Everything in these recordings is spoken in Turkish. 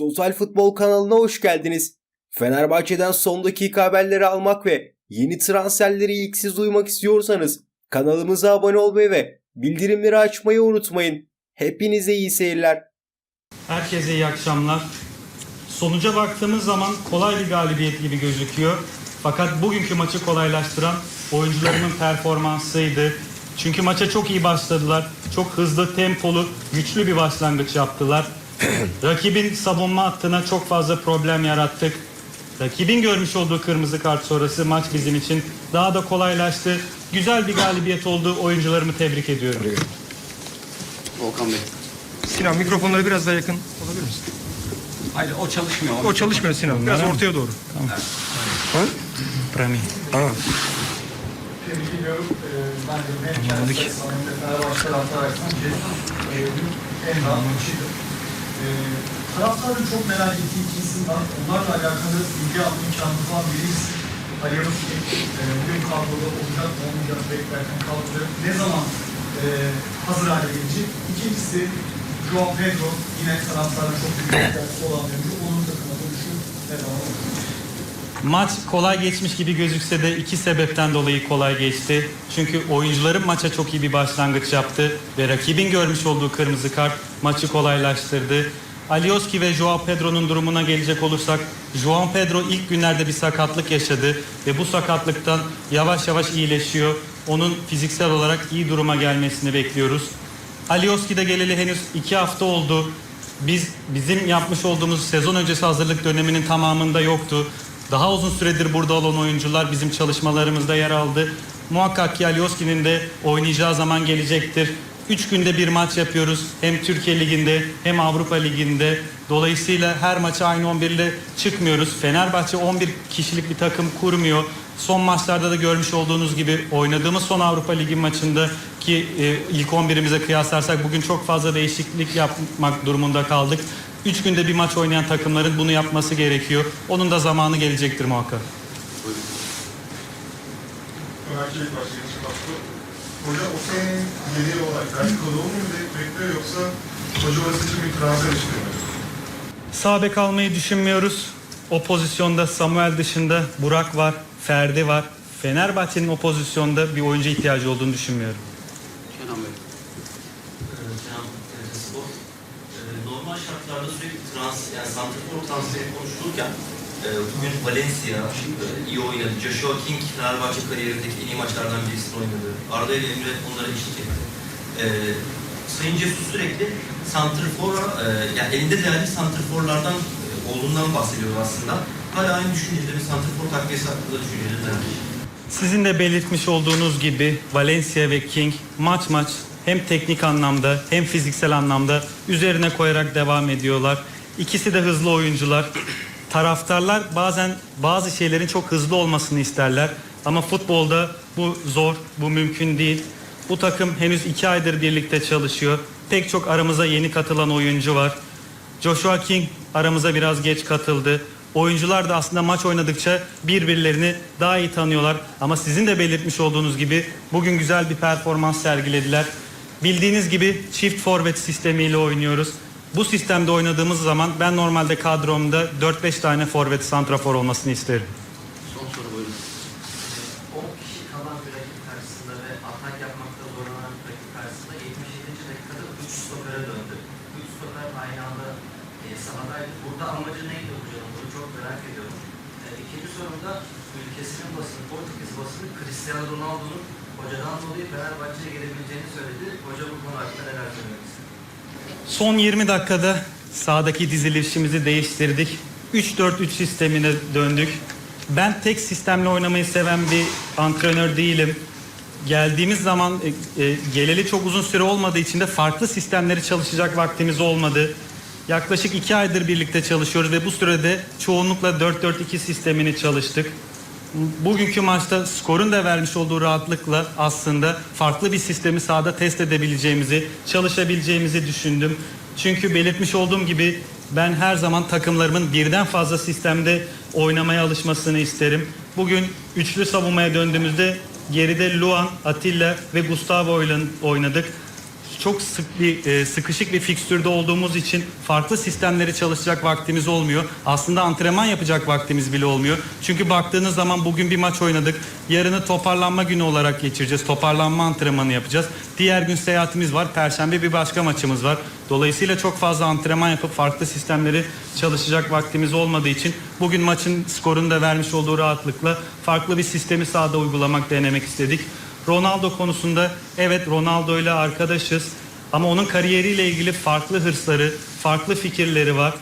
Total Futbol kanalına hoş geldiniz. Fenerbahçe'den son dakika haberleri almak ve yeni transferleri ilk siz duymak istiyorsanız kanalımıza abone olmayı ve bildirimleri açmayı unutmayın. Hepinize iyi seyirler. Herkese iyi akşamlar. Sonuca baktığımız zaman kolay bir galibiyet gibi gözüküyor. Fakat bugünkü maçı kolaylaştıran oyuncularımın performansıydı. Çünkü maça çok iyi başladılar. Çok hızlı, tempolu, güçlü bir başlangıç yaptılar. Rakibin savunma hattına çok fazla problem yarattık. Rakibin görmüş olduğu kırmızı kart sonrası maç bizim için daha da kolaylaştı. Güzel bir galibiyet oldu. Oyuncularımı tebrik ediyorum. Volkan Bey. Sinan mikrofonları biraz daha yakın olabilir misin? Hayır o çalışmıyor. O çalışmıyor Sinan. Biraz Bunlara- ortaya doğru. Prami. Tebrik ediyorum. Ee, bence Fenerbahçe ki Ee, taraftarın çok merak ettiği isim var. Onlarla alakalı bilgi alma imkanı falan birisi Ali Yavuzki. E, bugün kadroda olacak olmayacak beklerken kadroda ne zaman e, hazır hale gelecek. İkincisi Joao Pedro. Yine taraftarın çok büyük beklentisi olan bir oyuncu. Onun takıma dönüşü ne zaman olur? Maç kolay geçmiş gibi gözükse de iki sebepten dolayı kolay geçti. Çünkü oyuncuların maça çok iyi bir başlangıç yaptı ve rakibin görmüş olduğu kırmızı kart maçı kolaylaştırdı. Alioski ve Joao Pedro'nun durumuna gelecek olursak Joao Pedro ilk günlerde bir sakatlık yaşadı ve bu sakatlıktan yavaş yavaş iyileşiyor. Onun fiziksel olarak iyi duruma gelmesini bekliyoruz. Alioski'de geleli henüz iki hafta oldu. Biz bizim yapmış olduğumuz sezon öncesi hazırlık döneminin tamamında yoktu. Daha uzun süredir burada olan oyuncular bizim çalışmalarımızda yer aldı. Muhakkak ki Alioski'nin de oynayacağı zaman gelecektir. Üç günde bir maç yapıyoruz. Hem Türkiye Ligi'nde hem Avrupa Ligi'nde. Dolayısıyla her maça aynı 11 ile çıkmıyoruz. Fenerbahçe 11 kişilik bir takım kurmuyor. Son maçlarda da görmüş olduğunuz gibi oynadığımız son Avrupa Ligi maçında ki e, ilk 11'imize kıyaslarsak bugün çok fazla değişiklik yapmak durumunda kaldık. 3 günde bir maç oynayan takımların bunu yapması gerekiyor. Onun da zamanı gelecektir muhakkak. Hoca o senenin geriye olarak konuğu mu bekliyor yoksa hoca orası için bir transfer mu? Sağ bek almayı düşünmüyoruz. O pozisyonda Samuel dışında Burak var, Ferdi var. Fenerbahçe'nin o pozisyonda bir oyuncu ihtiyacı olduğunu düşünmüyorum. Kenan Bey. Kenan Spor. Şartlarda sürekli trans, yani santrafor transferi konuşulurken e, bugün Valencia e, iyi oynadı. Joshua King Fenerbahçe kariyerindeki en iyi maçlardan birisini oynadı. Arda ile Emre onlara eşlik etti. E, Sayın Cesus sürekli santrfora, e, yani elinde değerli santrforlardan e, olduğundan bahsediyor aslında. Hala aynı düşünceleri, santrfor takviyesi hakkında düşünceleri? Sizin de belirtmiş olduğunuz gibi Valencia ve King maç maç hem teknik anlamda hem fiziksel anlamda üzerine koyarak devam ediyorlar. İkisi de hızlı oyuncular. Taraftarlar bazen bazı şeylerin çok hızlı olmasını isterler. Ama futbolda bu zor, bu mümkün değil. Bu takım henüz iki aydır birlikte çalışıyor. Pek çok aramıza yeni katılan oyuncu var. Joshua King aramıza biraz geç katıldı. Oyuncular da aslında maç oynadıkça birbirlerini daha iyi tanıyorlar. Ama sizin de belirtmiş olduğunuz gibi bugün güzel bir performans sergilediler. Bildiğiniz gibi çift forvet sistemiyle oynuyoruz. Bu sistemde oynadığımız zaman ben normalde kadromda 4-5 tane forvet santrafor olmasını isterim. Son soru buyurun. 10 kişi kalan bir rakip karşısında ve atak yapmakta zorlanan bir rakip karşısında 77. dakikada 3 stopere döndü. 3 stoper aynı anda e, sahadaydı. Burada amacı neydi hocam? Bunu çok merak ediyorum. E, ikinci sorumda ülkesinin basını, Portekiz basını Cristiano Ronaldo'nun hocadan dolayı Fenerbahçe'ye gelebileceğini söyledi. Hoca bu konu hakkında neler söylemek? Son 20 dakikada sahadaki dizilişimizi değiştirdik. 3-4-3 sistemine döndük. Ben tek sistemle oynamayı seven bir antrenör değilim. Geldiğimiz zaman e, e, geleli çok uzun süre olmadığı için de farklı sistemleri çalışacak vaktimiz olmadı. Yaklaşık iki aydır birlikte çalışıyoruz ve bu sürede çoğunlukla 4-4-2 sistemini çalıştık. Bugünkü maçta skorun da vermiş olduğu rahatlıkla aslında farklı bir sistemi sahada test edebileceğimizi, çalışabileceğimizi düşündüm. Çünkü belirtmiş olduğum gibi ben her zaman takımlarımın birden fazla sistemde oynamaya alışmasını isterim. Bugün üçlü savunmaya döndüğümüzde geride Luan, Atilla ve Gustavo oynadık. Çok sık bir e, sıkışık bir fikstürde olduğumuz için farklı sistemleri çalışacak vaktimiz olmuyor. Aslında antrenman yapacak vaktimiz bile olmuyor. Çünkü baktığınız zaman bugün bir maç oynadık. Yarını toparlanma günü olarak geçireceğiz. Toparlanma antrenmanı yapacağız. Diğer gün seyahatimiz var. Perşembe bir başka maçımız var. Dolayısıyla çok fazla antrenman yapıp farklı sistemleri çalışacak vaktimiz olmadığı için bugün maçın skorunu da vermiş olduğu rahatlıkla farklı bir sistemi sahada uygulamak denemek istedik. Ronaldo konusunda evet Ronaldo ile arkadaşız ama onun kariyeriyle ilgili farklı hırsları, farklı fikirleri var.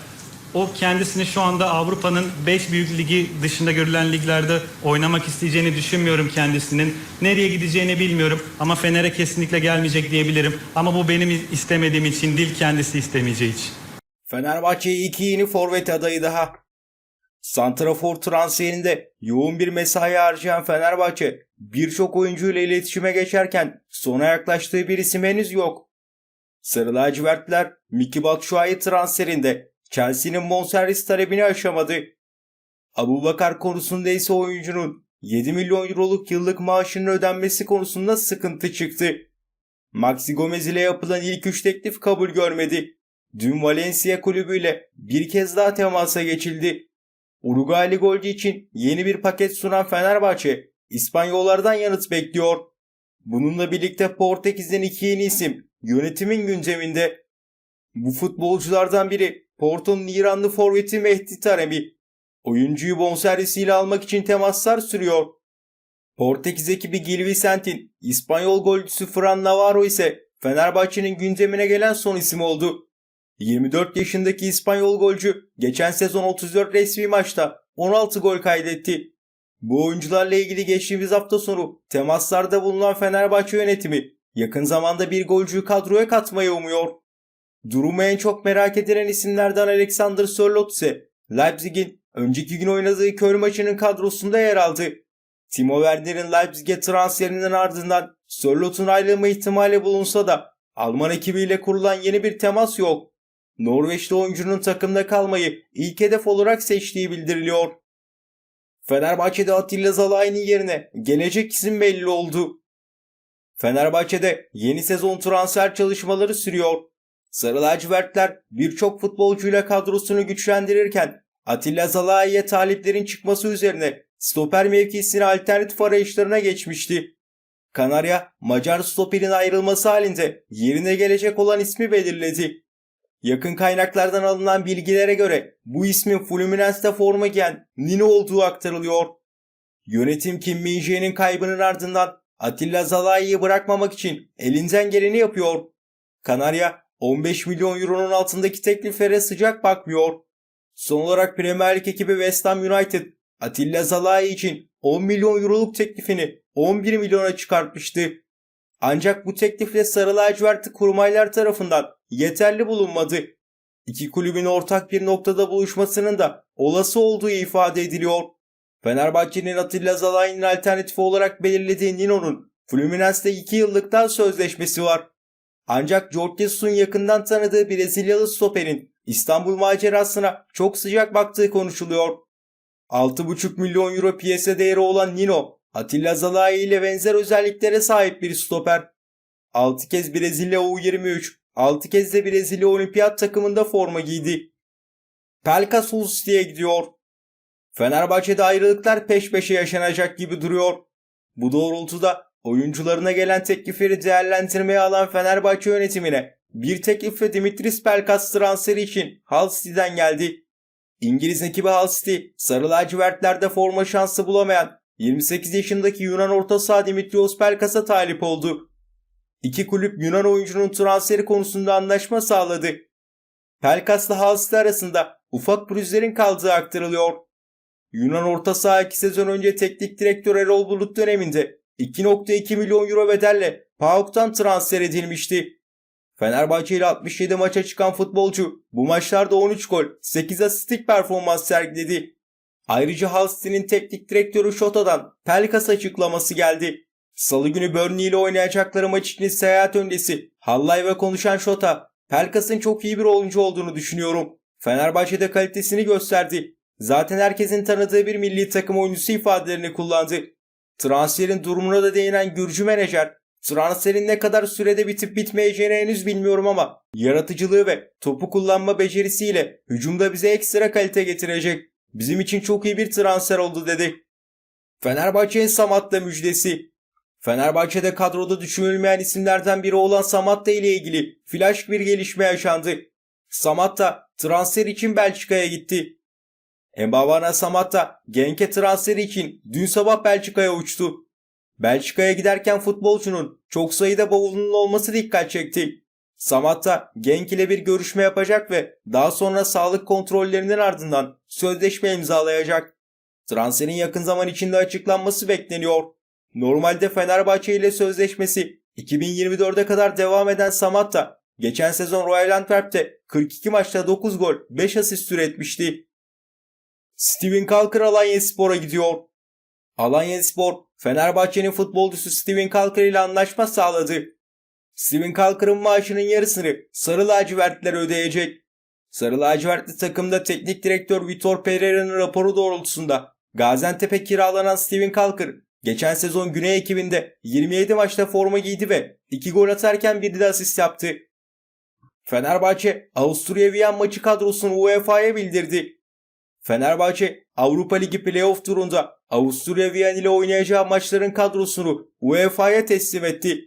O kendisini şu anda Avrupa'nın 5 büyük ligi dışında görülen liglerde oynamak isteyeceğini düşünmüyorum kendisinin. Nereye gideceğini bilmiyorum ama Fener'e kesinlikle gelmeyecek diyebilirim. Ama bu benim istemediğim için değil kendisi istemeyeceği için. Fenerbahçe'ye iki yeni forvet adayı daha. Santrafor transferinde yoğun bir mesai harcayan Fenerbahçe birçok oyuncuyla iletişime geçerken sona yaklaştığı bir isim henüz yok. Sarı lacivertler Miki Batshuayi transferinde Chelsea'nin bonservis talebini aşamadı. Abubakar konusunda ise oyuncunun 7 milyon euroluk yıllık maaşının ödenmesi konusunda sıkıntı çıktı. Maxi Gomez ile yapılan ilk üç teklif kabul görmedi. Dün Valencia kulübüyle bir kez daha temasa geçildi. Uruguaylı golcü için yeni bir paket sunan Fenerbahçe, İspanyollardan yanıt bekliyor. Bununla birlikte Portekiz'den iki yeni isim yönetimin gündeminde. Bu futbolculardan biri Porto'nun İranlı forveti Mehdi Taremi. Oyuncuyu bonservisiyle almak için temaslar sürüyor. Portekiz ekibi Gil Vicent'in İspanyol golcüsü Fran Navarro ise Fenerbahçe'nin gündemine gelen son isim oldu. 24 yaşındaki İspanyol golcü geçen sezon 34 resmi maçta 16 gol kaydetti. Bu oyuncularla ilgili geçtiğimiz hafta sonu temaslarda bulunan Fenerbahçe yönetimi yakın zamanda bir golcüyü kadroya katmayı umuyor. Durumu en çok merak edilen isimlerden Alexander Sörloth ise Leipzig'in önceki gün oynadığı Köln maçının kadrosunda yer aldı. Timo Werner'in Leipzig'e transferinin ardından Sörloth'un ayrılma ihtimali bulunsa da Alman ekibiyle kurulan yeni bir temas yok. Norveçli oyuncunun takımda kalmayı ilk hedef olarak seçtiği bildiriliyor. Fenerbahçe'de Atilla Zalai'nin yerine gelecek isim belli oldu. Fenerbahçe'de yeni sezon transfer çalışmaları sürüyor. Sarı lacivertler birçok futbolcuyla kadrosunu güçlendirirken Atilla Zalai'ye taliplerin çıkması üzerine stoper mevkisine alternatif arayışlarına geçmişti. Kanarya, Macar stoperin ayrılması halinde yerine gelecek olan ismi belirledi. Yakın kaynaklardan alınan bilgilere göre bu ismin Fluminense'de forma giyen Nino olduğu aktarılıyor. Yönetim Kim Min-jae'nin kaybının ardından Atilla Zalai'yi bırakmamak için elinden geleni yapıyor. Kanarya 15 milyon euronun altındaki tekliflere sıcak bakmıyor. Son olarak Premier Lig ekibi West Ham United Atilla Zalai için 10 milyon euroluk teklifini 11 milyona çıkartmıştı. Ancak bu teklifle Sarı Lacivertli kurmaylar tarafından yeterli bulunmadı. İki kulübün ortak bir noktada buluşmasının da olası olduğu ifade ediliyor. Fenerbahçe'nin Atilla Zalai'nin alternatifi olarak belirlediği Nino'nun Fluminense'de 2 yıllıktan sözleşmesi var. Ancak George Jesus'un yakından tanıdığı Brezilyalı stoperin İstanbul macerasına çok sıcak baktığı konuşuluyor. 6,5 milyon euro piyasa değeri olan Nino, Atilla Zalai ile benzer özelliklere sahip bir stoper. 6 kez Brezilya U23, 6 kez de Brezilya olimpiyat takımında forma giydi. Pelkas Ulsti'ye gidiyor. Fenerbahçe'de ayrılıklar peş peşe yaşanacak gibi duruyor. Bu doğrultuda oyuncularına gelen teklifleri değerlendirmeye alan Fenerbahçe yönetimine bir teklifle Dimitris Pelkas transferi için Hull City'den geldi. İngiliz ekibi Hull City, sarı lacivertlerde forma şansı bulamayan 28 yaşındaki Yunan orta saha Dimitrios Pelkas'a talip oldu. İki kulüp Yunan oyuncunun transferi konusunda anlaşma sağladı. Pelkas'la City arasında ufak pürüzlerin kaldığı aktarılıyor. Yunan orta saha 2 sezon önce teknik direktör Erol Bulut döneminde 2.2 milyon euro bedelle PAOK'tan transfer edilmişti. Fenerbahçe ile 67 maça çıkan futbolcu bu maçlarda 13 gol, 8 asistlik performans sergiledi. Ayrıca Hull City'nin teknik direktörü Şota'dan Pelkas açıklaması geldi. Salı günü Burnley ile oynayacakları maç için seyahat öncesi Hallay ve konuşan Şota, Pelkas'ın çok iyi bir oyuncu olduğunu düşünüyorum. Fenerbahçe'de kalitesini gösterdi. Zaten herkesin tanıdığı bir milli takım oyuncusu ifadelerini kullandı. Transferin durumuna da değinen Gürcü menajer Transferin ne kadar sürede bitip bitmeyeceğini henüz bilmiyorum ama yaratıcılığı ve topu kullanma becerisiyle hücumda bize ekstra kalite getirecek. Bizim için çok iyi bir transfer oldu dedi. Fenerbahçe'nin Samat'la müjdesi. Fenerbahçe'de kadroda düşünülmeyen isimlerden biri olan Samatta ile ilgili flash bir gelişme yaşandı. Samatta transfer için Belçika'ya gitti. Mbavana Samatta Genk'e transferi için dün sabah Belçika'ya uçtu. Belçika'ya giderken futbolcunun çok sayıda bavulunun olması dikkat çekti. Samatta Genk ile bir görüşme yapacak ve daha sonra sağlık kontrollerinin ardından sözleşme imzalayacak. Transferin yakın zaman içinde açıklanması bekleniyor. Normalde Fenerbahçe ile sözleşmesi 2024'e kadar devam eden Samatta geçen sezon Royal Antwerp'te 42 maçta 9 gol 5 asist üretmişti. Steven Kalkır Alanyaspor'a gidiyor. Alanyaspor Fenerbahçe'nin futbolcusu Steven Kalkır ile anlaşma sağladı. Steven Kalkır'ın maaşının yarısını Sarı Lacivertler ödeyecek. Sarı lacivertli takımda teknik direktör Vitor Pereira'nın raporu doğrultusunda Gaziantep'e kiralanan Steven Kalkır geçen sezon Güney ekibinde 27 maçta forma giydi ve 2 gol atarken bir de asist yaptı. Fenerbahçe Avusturya Viyan maçı kadrosunu UEFA'ya bildirdi. Fenerbahçe Avrupa Ligi playoff turunda Avusturya Viyan ile oynayacağı maçların kadrosunu UEFA'ya teslim etti.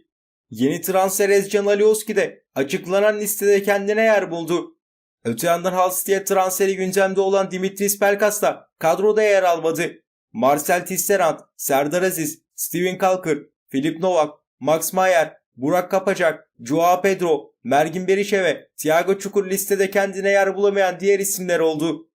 Yeni transfer Ezcan Alioski de açıklanan listede kendine yer buldu. Öte yandan Hull City'ye transferi gündemde olan Dimitris Pelkas da kadroda yer almadı. Marcel Tisserand, Serdar Aziz, Steven Kalkır, Filip Novak, Max Mayer, Burak Kapacak, Joao Pedro, Mergin Berisha ve Thiago Çukur listede kendine yer bulamayan diğer isimler oldu.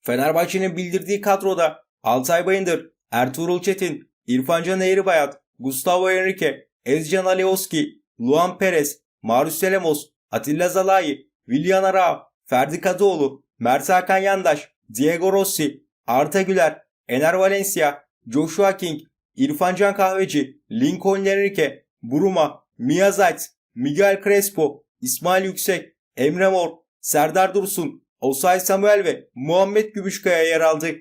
Fenerbahçe'nin bildirdiği kadroda Altay Bayındır, Ertuğrul Çetin, İrfancan Eğribayat, Gustavo Henrique, Ezcan Alioski, Luan Perez, Marius Lemos, Atilla Zalai, Willian Ara, Ferdi Kadıoğlu, Mert Hakan Yandaş, Diego Rossi, Arta Güler, Ener Valencia, Joshua King, İrfan Can Kahveci, Lincoln Henrique, Buruma, Mia Zayt, Miguel Crespo, İsmail Yüksek, Emre Mor, Serdar Dursun, Osay Samuel ve Muhammed Gümüşkaya yer aldı.